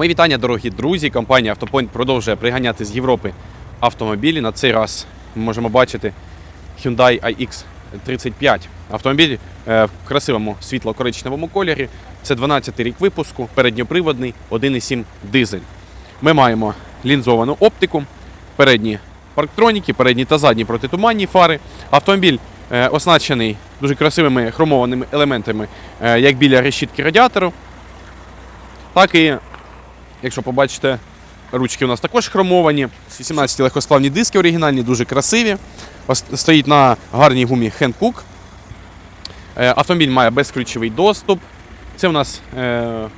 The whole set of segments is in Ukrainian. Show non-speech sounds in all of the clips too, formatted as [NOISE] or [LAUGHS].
Мої вітання, дорогі друзі. Компанія Автопойнт продовжує приганяти з Європи автомобілі. На цей раз ми можемо бачити Hyundai iX35. Автомобіль е, в красивому світло-коричневому кольорі. Це 12-й рік випуску, передньоприводний 1,7 дизель. Ми маємо лінзовану оптику, передні парктроніки, передні та задні протитуманні фари. Автомобіль е, оснащений дуже красивими хромованими елементами, е, як біля решітки радіатору, так і Якщо побачите, ручки у нас також хромовані. 17 легкосплавні диски оригінальні, дуже красиві. Стоїть на гарній гумі. Е, Автомобіль має безключовий доступ. Це у нас е,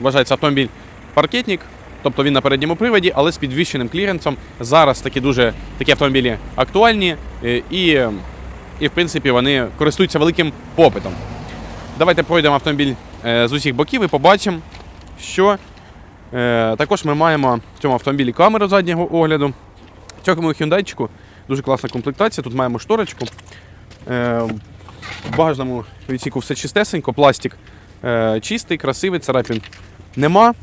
вважається автомобіль паркетник, тобто він на передньому приводі, але з підвищеним кліренсом. Зараз такі дуже такі автомобілі актуальні е, і, і в принципі вони користуються великим попитом. Давайте пройдемо автомобіль е, з усіх боків і побачимо, що також ми маємо в цьому автомобілі камеру заднього огляду. В цьому Hyundai дуже класна комплектація. Тут маємо шторочку. Е, в багажному відсіку все чистесенько, пластик е, чистий, красивий, царапін нема.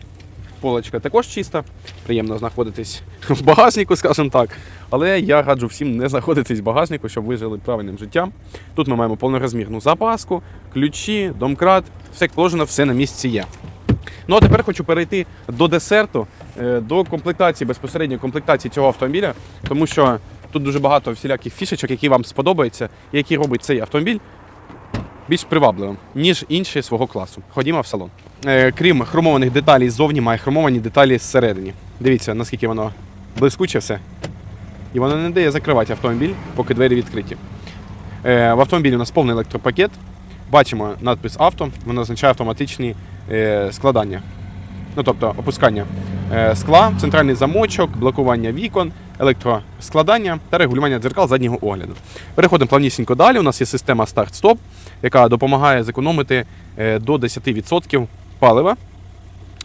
Полочка також чиста. Приємно знаходитись [LAUGHS] в багажнику, скажімо так. Але я раджу всім не знаходитись в багажнику, щоб ви жили правильним життям. Тут ми маємо повнорозмірну запаску, ключі, домкрат, все положено, все на місці є. Ну а тепер хочу перейти до десерту, е, до комплектації, безпосередньо комплектації цього автомобіля, тому що тут дуже багато всіляких фішечок, які вам сподобаються, і які робить цей автомобіль більш привабливим, ніж інші свого класу. Ходімо в салон. Е, Крім хромованих деталей ззовні, має хромовані деталі зсередині. Дивіться, наскільки воно блискуче все. І воно не дає закривати автомобіль, поки двері відкриті. Е, В автомобілі у нас повний електропакет. Бачимо надпис авто, воно означає автоматичні е, складання. Ну, тобто опускання е, скла, центральний замочок, блокування вікон, електроскладання та регулювання дзеркал заднього огляду. Переходимо плавнісінько далі. У нас є система старт-стоп, яка допомагає зекономити е, до 10% палива.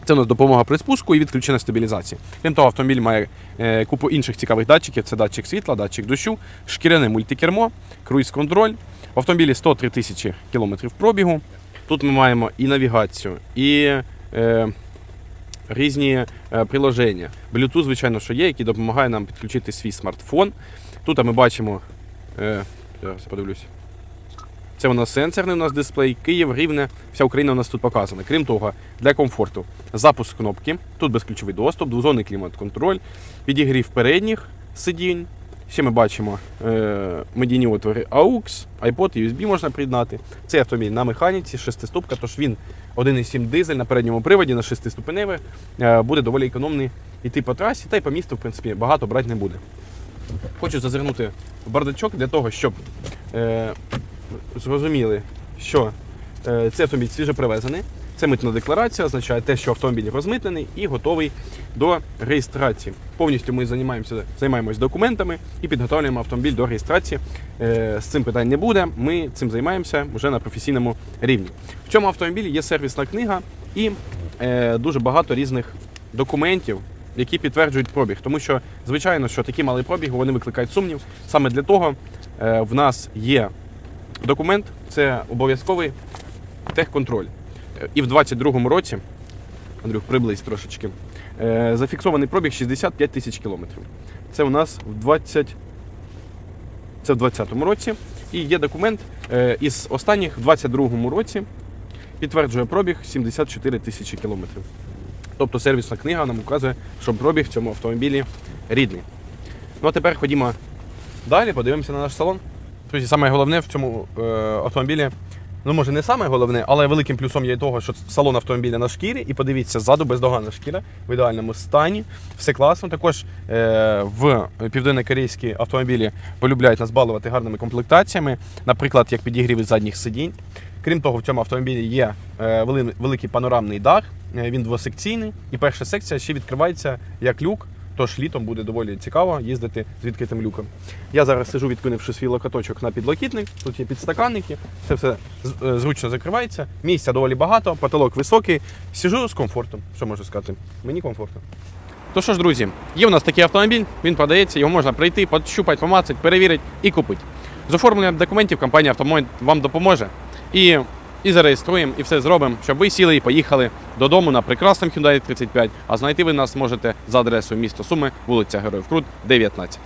Це у нас допомога при спуску і відключення стабілізації. Крім того, автомобіль має е, купу інших цікавих датчиків: це датчик світла, датчик дощу, шкіряне мультикермо, круїз-контроль. В автомобілі 103 тисячі кілометрів пробігу. Тут ми маємо і навігацію, і е, різні е, приложення. Bluetooth, звичайно, що є, який допомагає нам підключити свій смартфон. Тут ми бачимо, е, зараз подивлюсь. Це у нас сенсорний у нас дисплей, Київ, Рівне, вся Україна у нас тут показана. Крім того, для комфорту запуск кнопки, тут безключовий доступ, двозонний клімат-контроль, підігрів передніх сидінь. Ще ми бачимо е, медійні отвори AUX, iPod, USB можна приєднати. Цей автомобіль на механіці, шестиступка, тож він 1,7 дизель на передньому приводі на шестиступеневий, е, буде доволі економний йти по трасі, та й по місту, в принципі, багато брати не буде. Хочу зазирнути в бардачок для того, щоб е, зрозуміли, що е, цей автомобіль свіжопривезений. Це митна декларація, означає те, що автомобіль розмитнений і готовий до реєстрації. Повністю ми займаємося займаємось документами і підготовлюємо автомобіль до реєстрації. Е, З цим питань не буде. Ми цим займаємося вже на професійному рівні. В цьому автомобілі є сервісна книга і е, дуже багато різних документів, які підтверджують пробіг. Тому що, звичайно, що такі мали пробіг, вони викликають сумнів. Саме для того в нас є документ, це обов'язковий техконтроль. І в 22-му році, Андрюх, приблизь трошечки, е, зафіксований пробіг 65 тисяч кілометрів. Це у нас в 20... Це в 20-му році. І є документ е, із останніх в 22-му році підтверджує пробіг 74 тисячі кілометрів. Тобто сервісна книга нам указує, що пробіг в цьому автомобілі рідний. Ну а тепер ходімо далі, подивимося на наш салон. Друзі, саме головне в цьому е, автомобілі, ну може не саме головне, але великим плюсом є того, що салон автомобіля на шкірі, і подивіться, ззаду бездоганна шкіра в ідеальному стані. Все класно. Також е, в південно-корейські автомобілі полюбляють нас балувати гарними комплектаціями, наприклад, як підігрів задніх сидінь. Крім того, в цьому автомобілі є е, великий панорамний дах, е, він двосекційний, і перша секція ще відкривається як люк. Тож літом буде доволі цікаво їздити з відкритим люком. Я зараз сижу, відкинувши свій локоточок на підлокітник. Тут є підстаканники, все з- е, зручно закривається. Місця доволі багато, потолок високий. Сижу з комфортом. Що можу сказати? Мені комфортно. То що ж, друзі, є у нас такий автомобіль, він продається, його можна прийти, пощупати, помацати, перевірити і купити. З оформленням документів компанія Автомойнт вам допоможе. І і зареєструємо, і все зробимо, щоб ви сіли і поїхали додому на прекрасному Hyundai 35, а знайти ви нас можете за адресою місто Суми, вулиця Героїв Крут, 19.